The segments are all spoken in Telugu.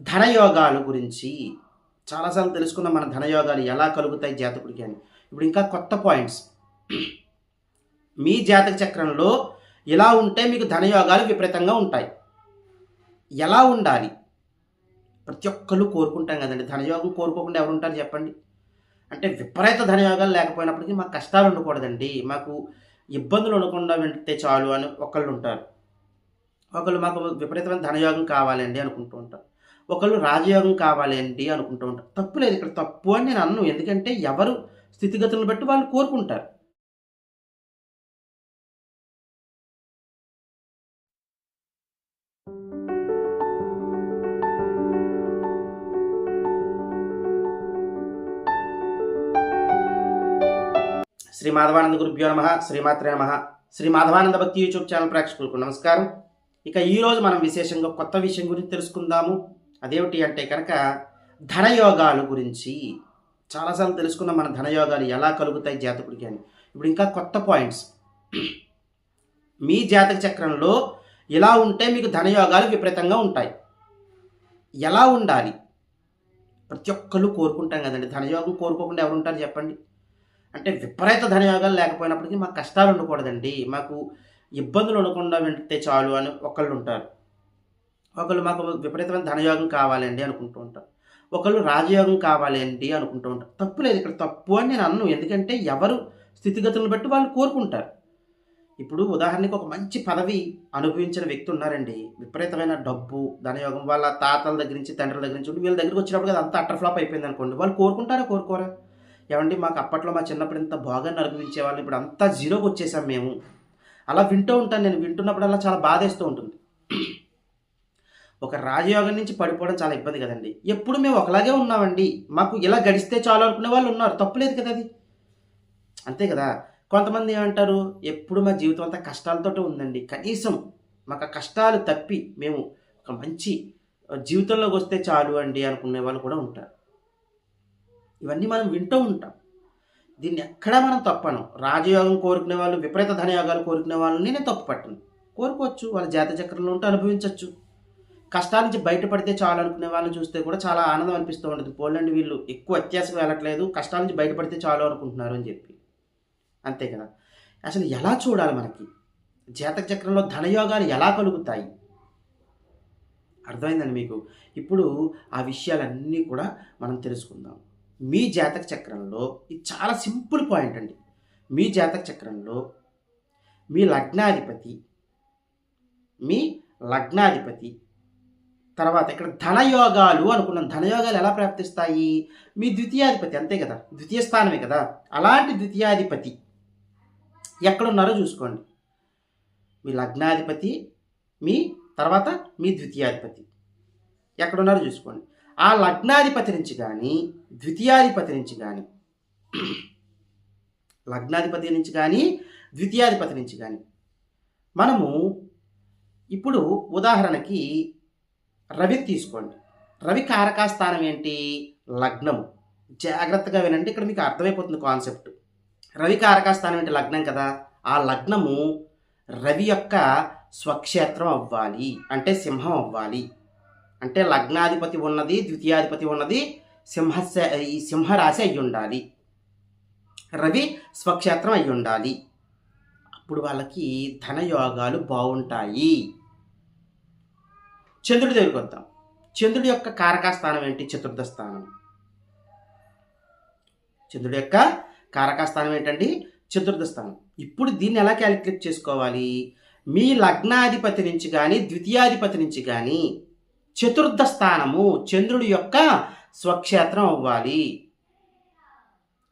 ధనయోగాల గురించి చాలాసార్లు తెలుసుకున్న మన ధనయోగాలు ఎలా కలుగుతాయి జాతకుడికి అని. ఇప్పుడు ఇంకా కొత్త పాయింట్స్. మీ జాతక చక్రంలో ఇలా ఉంటే మీకు ధనయోగాలు విపరీతంగా ఉంటాయి. ఎలా ఉండాలి? ప్రతి ఒక్కరు కోరుకుంటాం కదండి. ధనయోగం కోరుకోకుండా ఎవరు ఉంటారు చెప్పండి. అంటే విపరీత ధనయోగాలు లేకపోయినప్పటికీ మాకు కష్టాలు ఉండకూడదండి. మాకు ఇబ్బందులు ఉండకుండా వింటే చాలు అని ఒకళ్ళు ఉంటారు. ఒకళ్ళు మాకు విపరీతమైన ధనయోగం కావాలండి అనుకుంటూ ఉంటారు. ఒకళ్ళు రాజయోగం కావాలండి అనుకుంటూ ఉంటారు. తప్పు లేదు ఇక్కడ తప్పు అని నేను అన్ను. ఎందుకంటే ఎవరు స్థితిగతులను బట్టి వాళ్ళు కోరుకుంటారు. శ్రీ మాధవానంద గురుభ్యో నమ శ్రీమాత్రే నమ. శ్రీ మాధవానంద భక్తి యూట్యూబ్ ఛానల్ ప్రేక్షకులకు నమస్కారం. ఇక ఈరోజు మనం విశేషంగా కొత్త విషయం గురించి తెలుసుకుందాము. అదేమిటి అంటే కనుక ధనయోగాలు గురించి చాలాసార్లు తెలుసుకున్న మన ధనయోగాలు ఎలా కలుగుతాయి జాతకుడికి అని. ఇప్పుడు ఇంకా కొత్త పాయింట్స్. మీ జాతక చక్రంలో ఇలా ఉంటే మీకు ధనయోగాలు విపరీతంగా ఉంటాయి. ఎలా ఉండాలి? ప్రతి ఒక్కళ్ళు కోరుకుంటాం కదండి. ధనయోగం కోరుకోకుండా ఎవరు ఉంటారు చెప్పండి. అంటే విపరీత ధనయోగాలు లేకపోయినప్పటికీ మాకు కష్టాలు ఉండకూడదండి. మాకు ఇబ్బందులు ఉండకుండా వింటే చాలు అని ఒకళ్ళు ఉంటారు. ఒకళ్ళు మాకు విపరీతమైన ధనయోగం కావాలండి అనుకుంటూ ఉంటారు. ఒకళ్ళు రాజయోగం కావాలండి అనుకుంటూ ఉంటారు. తప్పు లేదు ఇక్కడ తప్పు అని నేను అన్ను. ఎందుకంటే ఎవరు స్థితిగతులను బట్టి వాళ్ళు కోరుకుంటారు. ఇప్పుడు ఉదాహరణకి ఒక మంచి పదవి అనుభవించిన వ్యక్తి ఉన్నారండి. విపరీతమైన డబ్బు ధనయోగం వాళ్ళ తాతల దగ్గర నుంచి తండ్రుల దగ్గర నుంచి వీళ్ళ దగ్గరికి వచ్చినప్పుడు అది అంతా అట్టర్ ఫ్లాప్ అయిపోయింది అనుకోండి. వాళ్ళు కోరుకుంటారా కోరుకోరా? ఏమండి మాకు అప్పట్లో మా చిన్నప్పుడు ఇంత బాగా అనుభవించే వాళ్ళు ఇప్పుడు అంతా జీరోకి వచ్చేసాం మేము. అలా వింటూ ఉంటాను నేను. వింటున్నప్పుడల్లా చాలా బాధేస్తూ ఉంటుంది. ఒక రాజయోగం నుంచి పడిపోవడం చాలా ఇబ్బంది కదండి. ఎప్పుడు మేము ఒకలాగే ఉన్నామండి. మాకు ఇలా గడిస్తే చాలు అనుకునే వాళ్ళు ఉన్నారు. తప్పులేదు కదా అది. అంతే కదా. కొంతమంది ఏమంటారు? ఎప్పుడు మా జీవితం అంతా కష్టాలతోటే ఉందండి. కనీసం మాకు కష్టాలు తప్పి మేము ఒక మంచి జీవితంలోకి వస్తే చాలు అండి అనుకునే వాళ్ళు కూడా ఉంటారు. ఇవన్నీ మనం వింటూ ఉంటాం. దీన్ని ఎక్కడా మనం తప్పను. రాజయోగం కోరుకునే వాళ్ళు విపరీత ధనయోగాలు కోరుకునే వాళ్ళని నేను తప్పు పట్టను. కోరుకోవచ్చు. వాళ్ళ జాతచక్రంలో ఉంటే అనుభవించవచ్చు కష్టాల నుంచి బయటపడితే చాలు అనుకునే వాళ్ళని చూస్తే కూడా చాలా ఆనందం అనిపిస్తూ ఉంటుంది. పోలండి వీళ్ళు ఎక్కువ అత్యాసకు వెళ్ళట్లేదు కష్టాల నుంచి బయటపడితే చాలు అనుకుంటున్నారు అని చెప్పి. అంతే కదా? అసలు ఎలా చూడాలి మనకి? జాతక చక్రంలో ధనయోగాలు ఎలా కలుగుతాయి? అర్థమైందండి మీకు? ఇప్పుడు ఆ విషయాలన్నీ కూడా మనం తెలుసుకుందాం. మీ జాతక చక్రంలో ఇది చాలా సింపుల్ పాయింట్ అండి. మీ జాతక చక్రంలో మీ లగ్నాధిపతి మీ లగ్నాధిపతి తర్వాత ఇక్కడ ధనయోగాలు అనుకున్నాం. ధనయోగాలు ఎలా ప్రాప్తిస్తాయి? మీ ద్వితీయాధిపతి అంతే కదా. ద్వితీయ స్థానమే కదా. అలాంటి ద్వితీయాధిపతి ఎక్కడున్నారో చూసుకోండి. మీ లగ్నాధిపతి మీ తర్వాత మీ ద్వితీయాధిపతి ఎక్కడున్నారో చూసుకోండి. ఆ లగ్నాధిపతి నుంచి కానీ ద్వితీయాధిపతి నుంచి కానీ లగ్నాధిపతి నుంచి కానీ ద్వితీయాధిపతి నుంచి కానీ మనము ఇప్పుడు ఉదాహరణకి రవి తీసుకోండి. రవి కారకాస్థానం ఏంటి? లగ్నము. జాగ్రత్తగా వినండి. ఇక్కడ మీకు అర్థమైపోతుంది కాన్సెప్ట్. రవి కారకాస్థానం ఏంటి? లగ్నం కదా. ఆ లగ్నము రవి యొక్క స్వక్షేత్రం అవ్వాలి. అంటే సింహం అవ్వాలి. అంటే లగ్నాధిపతి ఉన్నది ద్వితీయాధిపతి ఉన్నది సింహ ఈ సింహరాశి అయి ఉండాలి. రవి స్వక్షేత్రం అయి ఉండాలి. అప్పుడు వాళ్ళకి ధనయోగాలు బాగుంటాయి. చంద్రుడి దగ్గరికి వద్దాం. చంద్రుడి యొక్క కారకా స్థానం ఏంటి? చతుర్థ స్థానం. చంద్రుడి యొక్క కారకా స్థానం ఏంటండి? చతుర్థ స్థానం. ఇప్పుడు దీన్ని ఎలా క్యాలిక్యులేట్ చేసుకోవాలి? మీ లగ్నాధిపతి నుంచి కానీ ద్వితీయాధిపతి నుంచి కానీ చతుర్థ స్థానము చంద్రుడి యొక్క స్వక్షేత్రం అవ్వాలి.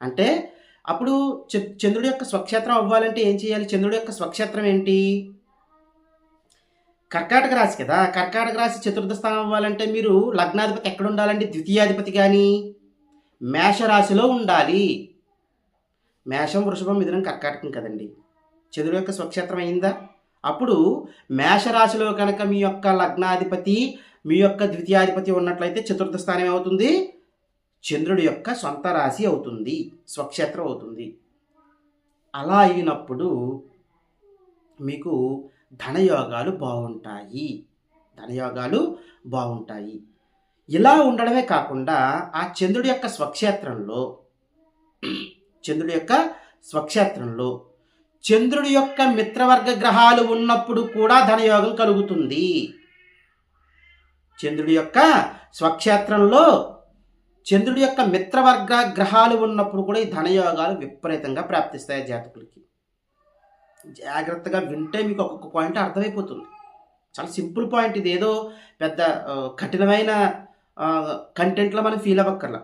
అంటే అప్పుడు చంద్రుడి యొక్క స్వక్షేత్రం అవ్వాలంటే ఏం చేయాలి? చంద్రుడి యొక్క స్వక్షేత్రం ఏంటి? కర్కాటక రాశి కదా కర్కాటక రాశి చతుర్థ స్థానం అవ్వాలంటే మీరు లగ్నాధిపతి ఎక్కడ ఉండాలండి ద్వితీయాధిపతి కానీ మేషరాశిలో ఉండాలి. మేషం వృషభం మిథునం కర్కాటకం కదండి. చంద్రుడు యొక్క స్వక్షేత్రం అయిందా? అప్పుడు మేషరాశిలో కనుక మీ యొక్క లగ్నాధిపతి మీ యొక్క ద్వితీయాధిపతి ఉన్నట్లయితే చతుర్థ స్థానం ఏమవుతుంది? చంద్రుడి యొక్క సొంత రాశి అవుతుంది స్వక్షేత్రం అవుతుంది. అలా అయినప్పుడు మీకు ధనయోగాలు బాగుంటాయి. ధనయోగాలు బాగుంటాయి. ఇలా ఉండడమే కాకుండా ఆ చంద్రుడి యొక్క స్వక్షేత్రంలో చంద్రుడి యొక్క స్వక్షేత్రంలో చంద్రుడి యొక్క మిత్రవర్గ గ్రహాలు ఉన్నప్పుడు కూడా ధనయోగం కలుగుతుంది. చంద్రుడి యొక్క స్వక్షేత్రంలో చంద్రుడి యొక్క మిత్రవర్గ గ్రహాలు ఉన్నప్పుడు కూడా ఈ ధనయోగాలు విపరీతంగా ప్రాప్తిస్తాయి జాతకులకి. జాగ్రత్తగా వింటే మీకు ఒక్కొక్క పాయింట్ అర్థమైపోతుంది. చాలా సింపుల్ పాయింట్ ఇది. ఏదో పెద్ద కఠినమైన కంటెంట్లో మనం ఫీల్ అవ్వక్కర్లా.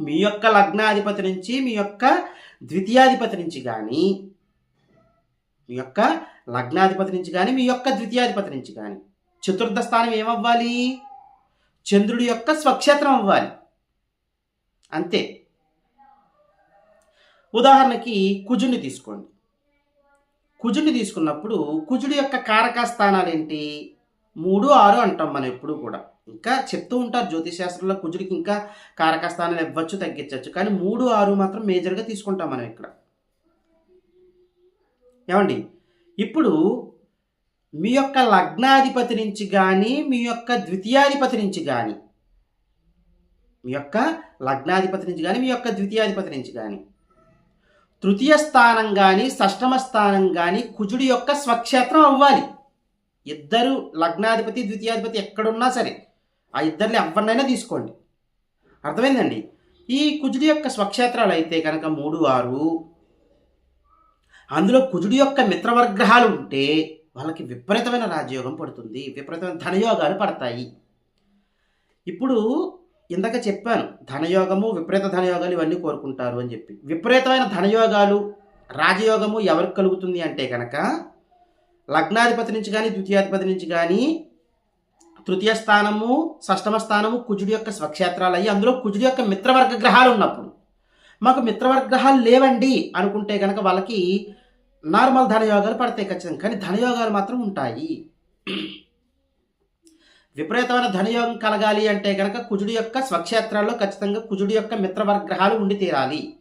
మీ యొక్క లగ్నాధిపతి నుంచి మీ యొక్క ద్వితీయాధిపతి నుంచి కానీ మీ యొక్క లగ్నాధిపతి నుంచి కానీ మీ యొక్క ద్వితీయాధిపతి నుంచి కానీ చతుర్థ స్థానం ఏమవ్వాలి? చంద్రుడి యొక్క స్వక్షేత్రం అవ్వాలి. అంతే. ఉదాహరణకి కుజుని తీసుకోండి. కుజుడిని తీసుకున్నప్పుడు కుజుడి యొక్క కారక స్థానాలు ఏంటి? మూడు ఆరు అంటాం మనం ఎప్పుడు కూడా. ఇంకా చెప్తూ ఉంటారు జ్యోతిశాస్త్రంలో కుజుడికి ఇంకా కారక స్థానాలు ఇవ్వచ్చు తగ్గించవచ్చు. కానీ మూడు ఆరు మాత్రం మేజర్గా తీసుకుంటాం మనం ఇక్కడ. ఏమండి? ఇప్పుడు మీ యొక్క లగ్నాధిపతి నుంచి కానీ మీ యొక్క ద్వితీయాధిపతి నుంచి కానీ మీ యొక్క లగ్నాధిపతి నుంచి కానీ మీ యొక్క ద్వితీయాధిపతి నుంచి కానీ తృతీయ స్థానం కానీ షష్టమ స్థానం కానీ కుజుడి యొక్క స్వక్షేత్రం అవ్వాలి. ఇద్దరు లగ్నాధిపతి ద్వితీయాధిపతి ఎక్కడున్నా సరే ఆ ఇద్దరిని ఎవరినైనా తీసుకోండి. అర్థమైందండి? ఈ కుజుడి యొక్క స్వక్షేత్రాలు అయితే కనుక మూడు ఆరు అందులో కుజుడి యొక్క మిత్రవర్గ్రహాలు ఉంటే వాళ్ళకి విపరీతమైన రాజయోగం పడుతుంది విపరీతమైన ధనయోగాలు పడతాయి. ఇప్పుడు ఇందాక చెప్పాను ధనయోగము విపరీత ధనయోగాలు ఇవన్నీ కోరుకుంటారు అని చెప్పి. విపరీతమైన ధనయోగాలు రాజయోగము ఎవరికి కలుగుతుంది అంటే కనుక లగ్నాధిపతి నుంచి కానీ ద్వితీయాధిపతి నుంచి కానీ తృతీయ స్థానము షష్టమ స్థానము కుజుడి యొక్క స్వక్షేత్రాలు అయ్యి అందులో కుజుడి యొక్క మిత్రవర్గ గ్రహాలు ఉన్నప్పుడు. మాకు మిత్రవర్గ గ్రహాలు లేవండి అనుకుంటే కనుక వాళ్ళకి నార్మల్ ధనయోగాలు పడతాయి ఖచ్చితంగా కానీ ధనయోగాలు మాత్రం ఉంటాయి. విపరీతమైన ధనయోగం కలగాలి అంటే కనుక కుజుడి యొక్క స్వక్షేత్రాల్లో ఖచ్చితంగా కుజుడి యొక్క మిత్రవర్గ గ్రహాలు ఉండి తీరాలి.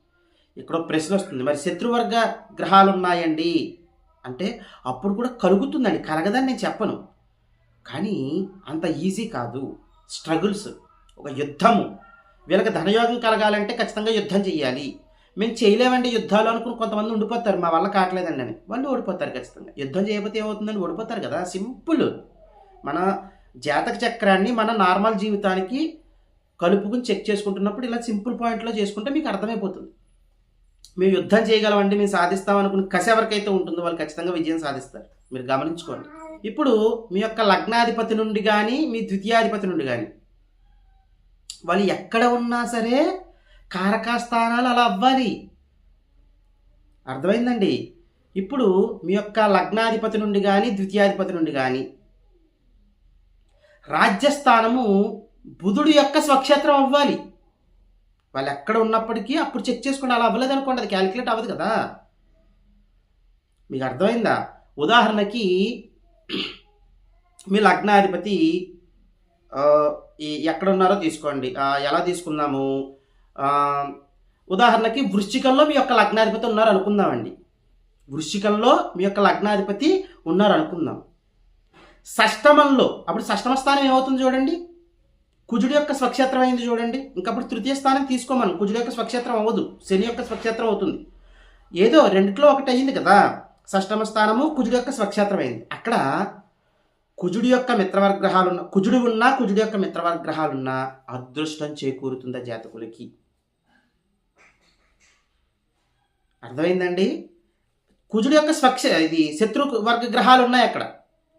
ఇక్కడ ప్రశ్న వస్తుంది. మరి శత్రువర్గ గ్రహాలు ఉన్నాయండి అంటే అప్పుడు కూడా కలుగుతుందండి. కలగదని నేను చెప్పను. కానీ అంత ఈజీ కాదు. స్ట్రగుల్స్. ఒక యుద్ధము. వీళ్ళకి ధనయోగం కలగాలంటే ఖచ్చితంగా యుద్ధం చేయాలి మేము చేయలేమండి యుద్ధాలు అనుకుని కొంతమంది ఉండిపోతారు. మా వల్ల కావట్లేదండి అని. వాళ్ళు ఓడిపోతారు ఖచ్చితంగా. యుద్ధం చేయకపోతే ఏమవుతుందండి? ఓడిపోతారు కదా. సింపుల్. మన జాతక చక్రాన్ని మన నార్మల్ జీవితానికి కలుపుకుని చెక్ చేసుకుంటున్నప్పుడు ఇలా సింపుల్ పాయింట్లో చేసుకుంటే మీకు అర్థమైపోతుంది. మేము యుద్ధం చేయగలమండి మేము సాధిస్తాం అనుకుని కసి ఎవరికైతే ఉంటుందో వాళ్ళు ఖచ్చితంగా విజయం సాధిస్తారు. మీరు గమనించుకోండి. ఇప్పుడు మీ యొక్క లగ్నాధిపతి నుండి కానీ మీ ద్వితీయాధిపతి నుండి కానీ వాళ్ళు ఎక్కడ ఉన్నా సరే కారకాస్థానాలు అలా అవ్వాలి. అర్థమైందండి? ఇప్పుడు మీ యొక్క లగ్నాధిపతి నుండి కానీ ద్వితీయాధిపతి నుండి కానీ రాజ్యస్థానము బుధుడు యొక్క స్వక్షేత్రం అవ్వాలి. వాళ్ళు ఎక్కడ ఉన్నప్పటికీ అప్పుడు చెక్ చేసుకోండి అలా అవ్వలేదు అనుకోండి అది క్యాలిక్యులేట్ అవ్వదు కదా. మీకు అర్థమైందా? ఉదాహరణకి మీ లగ్నాధిపతి ఈ ఎక్కడ ఉన్నారో తీసుకోండి. ఎలా తీసుకుందాము? ఉదాహరణకి వృశ్చికంలో మీ యొక్క లగ్నాధిపతి ఉన్నారు అనుకుందామండి వృశ్చికంలో మీ యొక్క లగ్నాధిపతి ఉన్నారు అనుకుందాం షష్టమంలో అప్పుడు షష్టమ స్థానం ఏమవుతుంది చూడండి? కుజుడి యొక్క స్వక్షేత్రం అయింది చూడండి. ఇంకప్పుడు తృతీయ స్థానం తీసుకోమను. కుజుడి యొక్క స్వక్షేత్రం అవ్వదు. శని యొక్క స్వక్షేత్రం అవుతుంది. ఏదో రెండిట్లో ఒకటి అయ్యింది కదా. షష్టమ స్థానము కుజుడి యొక్క స్వక్షేత్రం అయింది. అక్కడ కుజుడి యొక్క మిత్రవర్గ్రహాలు ఉన్న కుజుడు ఉన్నా కుజుడి యొక్క మిత్రవర్గ్రహాలున్నా అదృష్టం చేకూరుతుందా జాతకులకి? అర్థమైందండి? కుజుడి యొక్క స్వక్ష ఇది శత్రు వర్గ గ్రహాలు ఉన్నాయి అక్కడ.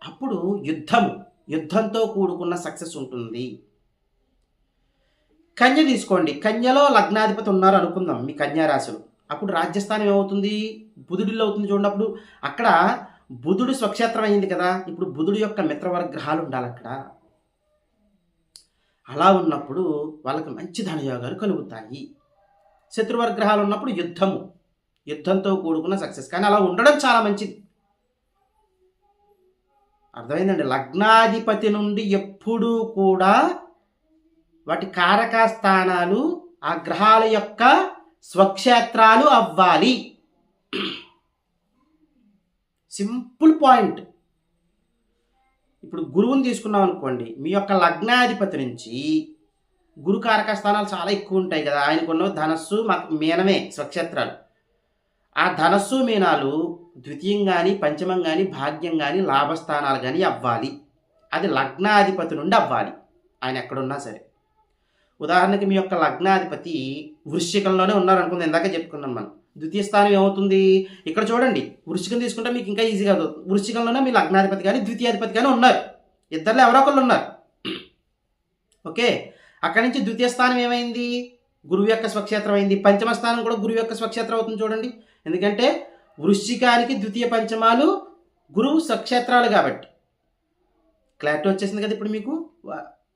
అప్పుడు యుద్ధము యుద్ధంతో కూడుకున్న సక్సెస్ ఉంటుంది. కన్య తీసుకోండి. కన్యలో లగ్నాధిపతి ఉన్నారు అనుకుందాం మీ కన్యారాశులు. అప్పుడు రాజ్యస్థానం ఏమవుతుంది? బుధుడిలో అవుతుంది చూడండి అప్పుడు. అక్కడ బుధుడు స్వక్షేత్రం అయింది కదా. ఇప్పుడు బుధుడు యొక్క మిత్రవర్గ గ్రహాలు ఉండాలి అక్కడ. అలా ఉన్నప్పుడు వాళ్ళకి మంచి ధనయోగాలు కలుగుతాయి. శత్రువర్గ్రహాలు ఉన్నప్పుడు యుద్ధము యుద్ధంతో కూడుకున్న సక్సెస్. కానీ అలా ఉండడం చాలా మంచిది. అర్థమైందండి? లగ్నాధిపతి నుండి ఎప్పుడూ కూడా వాటి కారక స్థానాలు ఆ గ్రహాల యొక్క స్వక్షేత్రాలు అవ్వాలి. Simple point. ఇప్పుడు గురువుని తీసుకున్నాం అనుకోండి మీ యొక్క లగ్నాధిపతి నుంచి గురు కారక స్థానాలు చాలా ఎక్కువ ఉంటాయి కదా. ఆయనకున్న ధనస్సు మీనమే స్వక్షేత్రాలు. ఆ ధనస్సు మీనాలు ద్వితీయం కానీ పంచమం కానీ భాగ్యం కానీ లాభస్థానాలు కానీ అవ్వాలి. అది లగ్నాధిపతి నుండి అవ్వాలి. ఆయన ఎక్కడున్నా సరే. ఉదాహరణకి మీ యొక్క లగ్నాధిపతి వృశ్చికంలోనే ఉన్నారనుకుంది ఇందాక చెప్పుకున్నాం మనం. ద్వితీయ స్థానం ఏమవుతుంది? ఇక్కడ చూడండి. వృశ్చికం తీసుకుంటే మీకు ఇంకా ఈజీగా అవుతుంది. వృశ్చికంలోనే మీ లగ్నాధిపతి కానీ ద్వితీయాధిపతి కానీ ఉన్నారు. ఇద్దరులో ఎవరో ఒకళ్ళు ఉన్నారు. ఓకే? అక్కడి నుంచి ద్వితీయ స్థానం ఏమైంది? గురువు యొక్క స్వక్షేత్రం అయింది. పంచమ స్థానం కూడా గురువు యొక్క స్వక్షేత్రం అవుతుంది చూడండి. ఎందుకంటే వృశ్చికానికి ద్వితీయ పంచమాలు గురువు స్వక్షేత్రాలు కాబట్టి. క్లారిటీ వచ్చేసింది కదా ఇప్పుడు మీకు?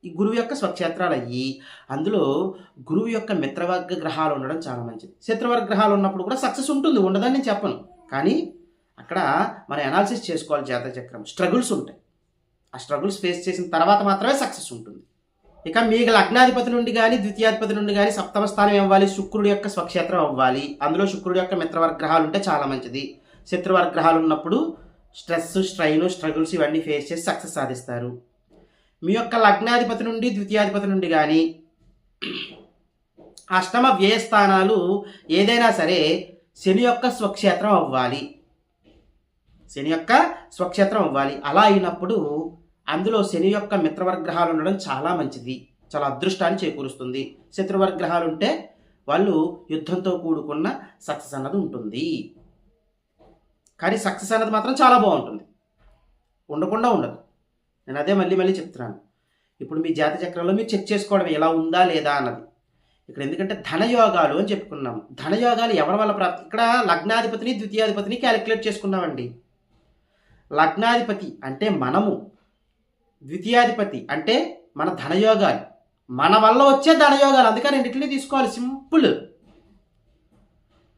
ఈ గురువు యొక్క స్వక్షేత్రాలు అయ్యి అందులో గురువు యొక్క మిత్రవర్గ గ్రహాలు ఉండడం చాలా మంచిది. శత్రువర్గ గ్రహాలు ఉన్నప్పుడు కూడా సక్సెస్ ఉంటుంది ఉండదని నేను చెప్పను. కానీ అక్కడ మనం అనాలిసిస్ చేసుకోవాలి జాతక చక్రం స్ట్రగుల్స్ ఉంటాయి. ఆ స్ట్రగుల్స్ ఫేస్ చేసిన తర్వాత మాత్రమే సక్సెస్ ఉంటుంది. ఇక మీకు లగ్నాధిపతి నుండి కానీ ద్వితీయాధిపతి నుండి కానీ సప్తమ స్థానం ఇవ్వాలి శుక్రుడి యొక్క స్వక్షేత్రం అవ్వాలి. అందులో శుక్రుడి యొక్క మిత్రవర్గ్రహాలు ఉంటే చాలా మంచిది. శత్రువర్గ్రహాలు ఉన్నప్పుడు స్ట్రెస్ స్ట్రైన్ స్ట్రగుల్స్ ఇవన్నీ ఫేస్ చేసి సక్సెస్ సాధిస్తారు. మీ యొక్క లగ్నాధిపతి నుండి ద్వితీయాధిపతి నుండి కానీ అష్టమ వ్యయ స్థానాలు ఏదైనా సరే శని యొక్క స్వక్షేత్రం అవ్వాలి. శని యొక్క స్వక్షేత్రం అవ్వాలి. అలా అయినప్పుడు అందులో శని యొక్క మిత్రవర్గ్రహాలు ఉండడం చాలా మంచిది చాలా అదృష్టాన్ని చేకూరుస్తుంది. శత్రువర్గ్రహాలు ఉంటే వాళ్ళు యుద్ధంతో కూడుకున్న సక్సెస్ అన్నది ఉంటుంది. కానీ సక్సెస్ అన్నది మాత్రం చాలా బాగుంటుంది. ఉండకుండా ఉండదు. నేను అదే మళ్ళీ మళ్ళీ చెప్తున్నాను. ఇప్పుడు మీ జాతి చక్రంలో మీరు చెక్ చేసుకోవడం ఎలా ఉందా లేదా అన్నది. ఇక్కడ ఎందుకంటే ధనయోగాలు అని చెప్పుకున్నాము ధనయోగాలు ఎవరి వల్ల ప్రాప్తి? ఇక్కడ లగ్నాధిపతిని ద్వితీయాధిపతిని క్యాలిక్యులేట్ చేసుకున్నామండి. లగ్నాధిపతి అంటే మనము. ద్వితీయాధిపతి అంటే మన ధనయోగాలు. మన వల్ల వచ్చే ధనయోగాలు. అందుకని రెండింటిని తీసుకోవాలి. సింపుల్.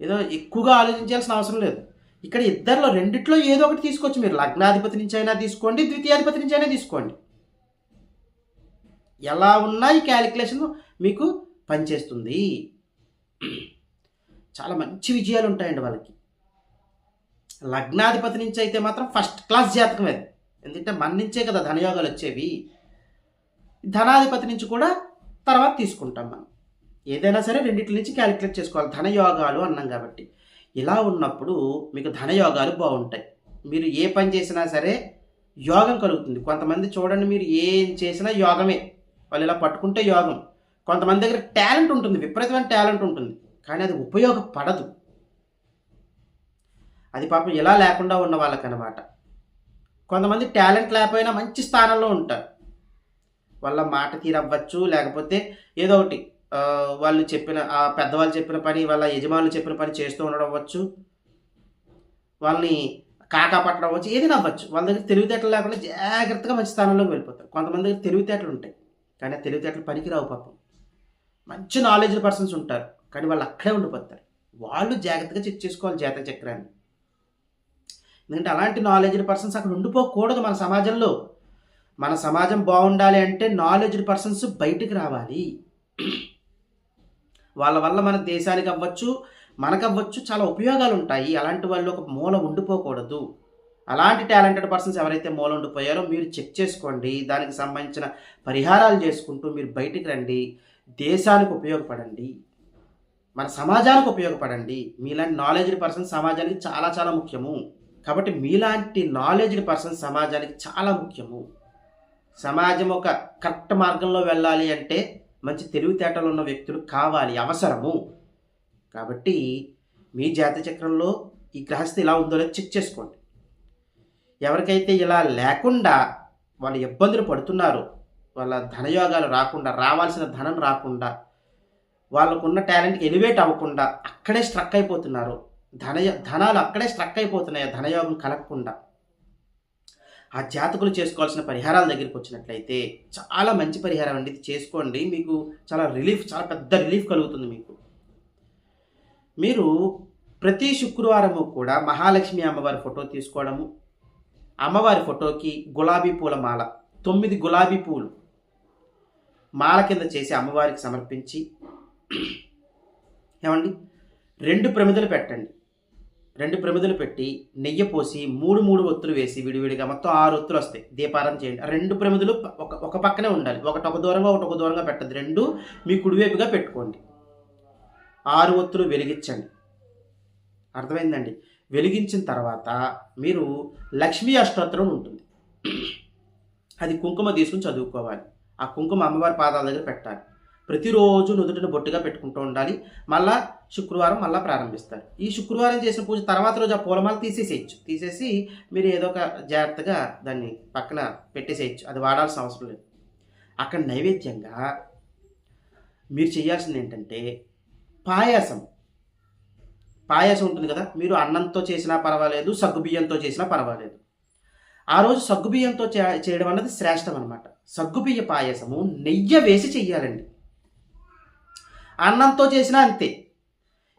ఏదో ఎక్కువగా ఆలోచించాల్సిన అవసరం లేదు. ఇక్కడ ఇద్దరిలో రెండిట్లో ఏదో ఒకటి తీసుకోవచ్చు మీరు. లగ్నాధిపతి నుంచి అయినా తీసుకోండి ద్వితీయాధిపతి నుంచి అయినా తీసుకోండి. ఎలా ఉన్నా ఈ క్యాలిక్యులేషన్ మీకు పనిచేస్తుంది. చాలా మంచి విజయాలు ఉంటాయండి వాళ్ళకి. లగ్నాధిపతి నుంచి అయితే మాత్రం ఫస్ట్ క్లాస్ జాతకం అది. ఎందుకంటే మన నుంచే కదా ధనయోగాలు వచ్చేవి. ధనాధిపతి నుంచి కూడా తర్వాత తీసుకుంటాం మనం. ఏదైనా సరే రెండింటి నుంచి క్యాలిక్యులేట్ చేసుకోవాలి. ధనయోగాలు అన్నాం కాబట్టి. ఇలా ఉన్నప్పుడు మీకు ధనయోగాలు బాగుంటాయి. మీరు ఏ పని చేసినా సరే యోగం కలుగుతుంది. కొంతమంది చూడండి మీరు ఏం చేసినా యోగమే. వాళ్ళు ఇలా పట్టుకుంటే యోగం. కొంతమంది దగ్గర టాలెంట్ ఉంటుంది. విపరీతమైన టాలెంట్ ఉంటుంది. కానీ అది ఉపయోగపడదు. అది పాపం ఇలా లేకుండా ఉన్న వాళ్ళకనమాట. కొంతమంది టాలెంట్ లేకపోయినా మంచి స్థానంలో ఉంటారు. వాళ్ళ మాట తీరవ్వచ్చు లేకపోతే ఏదో ఒకటి వాళ్ళు చెప్పిన ఆ పెద్దవాళ్ళు చెప్పిన పని వాళ్ళ యజమానులు చెప్పిన పని చేస్తూ ఉండడం అవ్వచ్చు. వాళ్ళని కాకా పట్టడం అవ్వచ్చు ఏదైనా అవ్వచ్చు. వాళ్ళ దగ్గర తెలివితేటలు లేకుండా జాగ్రత్తగా మంచి స్థానంలోకి వెళ్ళిపోతారు. కొంతమంది దగ్గర తెలివితేటలు ఉంటాయి కానీ ఆ తెలివితేటలు పనికిరావు పాపం. మంచి నాలెడ్జ్ పర్సన్స్ ఉంటారు కానీ వాళ్ళు అక్కడే ఉండిపోతారు. వాళ్ళు జాగ్రత్తగా చెక్ చేసుకోవాలి జాతక చక్రాన్ని. ఎందుకంటే అలాంటి నాలెడ్జ్డ్ పర్సన్స్ అక్కడ ఉండిపోకూడదు మన సమాజంలో. మన సమాజం బాగుండాలి అంటే నాలెడ్జ్డ్ పర్సన్స్ బయటికి రావాలి. వాళ్ళ వల్ల మన దేశానికి అవ్వచ్చు మనకు అవ్వచ్చు చాలా ఉపయోగాలు ఉంటాయి. అలాంటి వాళ్ళు ఒక మూల ఉండిపోకూడదు. అలాంటి టాలెంటెడ్ పర్సన్స్ ఎవరైతే మూల ఉండిపోయారో మీరు చెక్ చేసుకోండి. దానికి సంబంధించిన పరిహారాలు చేసుకుంటూ మీరు బయటికి రండి. దేశానికి ఉపయోగపడండి. మన సమాజానికి ఉపయోగపడండి. మీలాంటి నాలెడ్జ్ పర్సన్ సమాజానికి చాలా చాలా ముఖ్యము. కాబట్టి మీలాంటి నాలెడ్జ్ పర్సన్ సమాజానికి చాలా ముఖ్యము. సమాజం ఒక కరెక్ట్ మార్గంలో వెళ్ళాలి అంటే మంచి తెలివితేటలు ఉన్న వ్యక్తులు కావాలి అవసరము. కాబట్టి మీ జాతి చక్రంలో ఈ గ్రహస్థి ఇలా ఉందో లేదో చెక్ చేసుకోండి. ఎవరికైతే ఇలా లేకుండా వాళ్ళు ఇబ్బందులు పడుతున్నారో వాళ్ళ ధనయోగాలు రాకుండా రావాల్సిన ధనం రాకుండా వాళ్ళకున్న టాలెంట్కి ఎలివేట్ అవ్వకుండా అక్కడే స్ట్రక్ అయిపోతున్నారు ధనయ ధనాలు అక్కడే స్ట్రక్ అయిపోతున్నాయి. ఆ ధనయోగం కలగకుండా. ఆ జాతకులు చేసుకోవాల్సిన పరిహారాల దగ్గరికి వచ్చినట్లయితే చాలా మంచి పరిహారం అండి. ఇది చేసుకోండి. మీకు చాలా రిలీఫ్ చాలా పెద్ద రిలీఫ్ కలుగుతుంది మీకు. మీరు ప్రతి శుక్రవారము కూడా మహాలక్ష్మి అమ్మవారి ఫోటో తీసుకోవడము అమ్మవారి ఫోటోకి గులాబీ పూల మాల తొమ్మిది గులాబీ పూలు మాల కింద చేసి అమ్మవారికి సమర్పించి ఏమండి? రెండు ప్రమిదలు పెట్టండి. రెండు ప్రమిదలు పెట్టి నెయ్యి పోసి మూడు మూడు ఒత్తులు వేసి విడివిడిగా మొత్తం ఆరు ఒత్తులు వస్తాయి. దీపారం చేయండి. రెండు ప్రమిదలు ఒక ఒక పక్కనే ఉండాలి. ఒకటి ఒక దూరంగా ఒకటి ఒక దూరంగా పెట్టద్దు. రెండు మీ కుడివైపుగా పెట్టుకోండి. ఆరు ఒత్తులు వెలిగించండి. అర్థమైందండి? వెలిగించిన తర్వాత మీరు లక్ష్మీ అష్టోత్తరం ఉంటుంది. అది కుంకుమ తీసుకుని చదువుకోవాలి. ఆ కుంకుమ అమ్మవారి పాదాల దగ్గర పెట్టాలి. ప్రతిరోజు నుదుటిని బొట్టుగా పెట్టుకుంటూ ఉండాలి. మళ్ళా శుక్రవారం మళ్ళీ ప్రారంభిస్తారు. ఈ శుక్రవారం చేసిన పూజ తర్వాత రోజు ఆ పూలమాల తీసేసేయచ్చు. తీసేసి మీరు ఏదో ఒక జాగ్రత్తగా దాన్ని పక్కన పెట్టేసేయచ్చు. అది వాడాల్సిన అవసరం లేదు. అక్కడ నైవేద్యంగా మీరు చేయాల్సింది ఏంటంటే పాయాసం. పాయాసం ఉంటుంది కదా మీరు అన్నంతో చేసినా పర్వాలేదు సగ్గుబియ్యంతో చేసినా పర్వాలేదు. ఆ రోజు సగ్గుబియ్యంతో చే చేయడం అన్నది శ్రేష్టం అనమాట సగ్గుబియ్య పాయసము నెయ్యి వేసి చెయ్యాలండి. అన్నంతో చేసినా అంతే.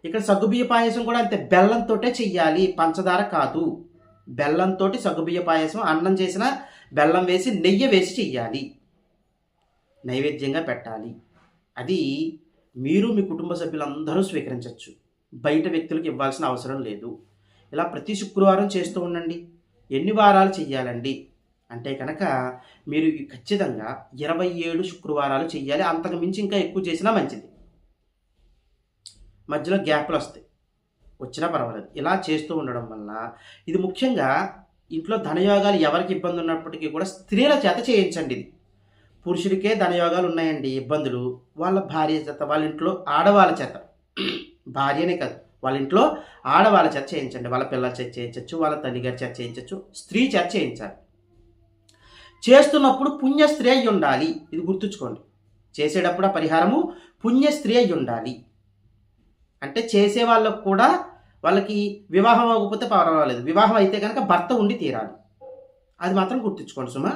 ఇక్కడ సగ్గుబియ్య పాయసం కూడా అంతే. బెల్లంతోటే చెయ్యాలి. పంచదార కాదు. బెల్లంతో సగ్గుబియ్య పాయసం అన్నం చేసిన బెల్లం వేసి నెయ్యి వేసి చెయ్యాలి. నైవేద్యంగా పెట్టాలి. అది మీరు మీ కుటుంబ సభ్యులందరూ స్వీకరించవచ్చు బయట వ్యక్తులకు ఇవ్వాల్సిన అవసరం లేదు. ఇలా ప్రతి శుక్రవారం చేస్తూ ఉండండి. ఎన్ని వారాలు చెయ్యాలండి? అంటే కనుక మీరు ఖచ్చితంగా ఇరవై ఏడు శుక్రవారాలు చెయ్యాలి. అంతకు మించి ఇంకా ఎక్కువ చేసినా మంచిది. మధ్యలో గ్యాప్లు వస్తాయి. వచ్చినా పర్వాలేదు. ఇలా చేస్తూ ఉండడం వల్ల ఇది ముఖ్యంగా ఇంట్లో ధనయోగాలు ఎవరికి ఇబ్బంది ఉన్నప్పటికీ కూడా స్త్రీల చేత చేయించండి ఇది. పురుషుడికే ధనయోగాలు ఉన్నాయండి ఇబ్బందులు. వాళ్ళ భార్య చేత వాళ్ళ ఇంట్లో ఆడవాళ్ళ చేత. భార్యనే కాదు వాళ్ళ ఇంట్లో ఆడవాళ్ళ చేత చేయించండి. వాళ్ళ పిల్లల చేత చేయించవచ్చు వాళ్ళ తల్లిగారి చేత చేయించవచ్చు స్త్రీ చేత చేయించాలి. చేస్తున్నప్పుడు పుణ్య స్త్రీ అయి ఉండాలి ఇది గుర్తుంచుకోండి. చేసేటప్పుడు ఆ పరిహారము పుణ్య స్త్రీ అయి ఉండాలి అంటే చేసే వాళ్ళకు కూడా వాళ్ళకి వివాహం అవ్వకపోతే పర్వాలేదు. వివాహం అయితే కనుక భర్త ఉండి తీరాలి. అది మాత్రం గుర్తుంచుకోండి సుమ.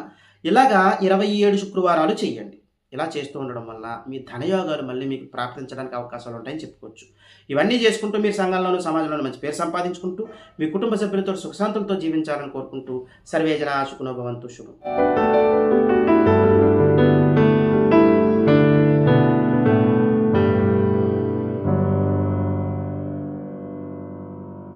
ఇలాగా ఇరవై ఏడు శుక్రవారాలు చేయండి. ఇలా చేస్తూ ఉండడం వల్ల మీ ధనయోగాలు మళ్ళీ మీకు ప్రాప్తించడానికి అవకాశాలు ఉంటాయని చెప్పుకోవచ్చు. ఇవన్నీ చేసుకుంటూ మీరు సంఘంలోనూ సమాజంలోనూ మంచి పేరు సంపాదించుకుంటూ మీ కుటుంబ సభ్యులతో సుఖశాంతులతో జీవించాలని కోరుకుంటూ సర్వేజన భవంతు శుభం.